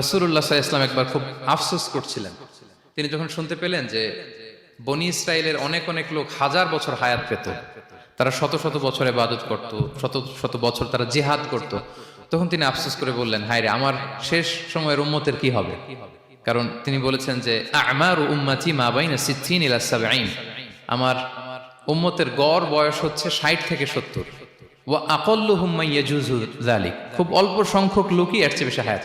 রসুল্লাহ ইসলাম একবার খুব আফসোস করছিলেন। তিনি যখন শুনতে পেলেন যে বনি ইসরায়েলের অনেক অনেক লোক হাজার বছর হায়াত পেত, তারা শত শত বছর ইবাদত করত, শত শত বছর তারা জিহাদ করত, তখন তিনি আফসোস করে বললেন হায় রে আমার শেষ সময়ের উম্মতের কি হবে? কারণ তিনি বলেছেন যে, আমার উম্মাতি মা বাইনা সিদ্ধিন সাবঈন, আমার উম্মতের গড় বয়স হচ্ছে ষাট থেকে সত্তর। ও আকল্লু হুম্মা ইয়াজুজু জালিক খুব অল্প সংখ্যক লোকই এর চেয়ে বেশি হায়াত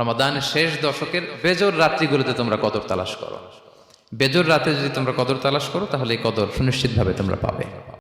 রমাদানের শেষ দশকের বেজর রাত্রিগুলোতে তোমরা কদর তালাশ করো। বেজর রাতে যদি তোমরা কদর তালাশ করো, তাহলে এই কদর সুনিশ্চিতভাবে তোমরা পাবে।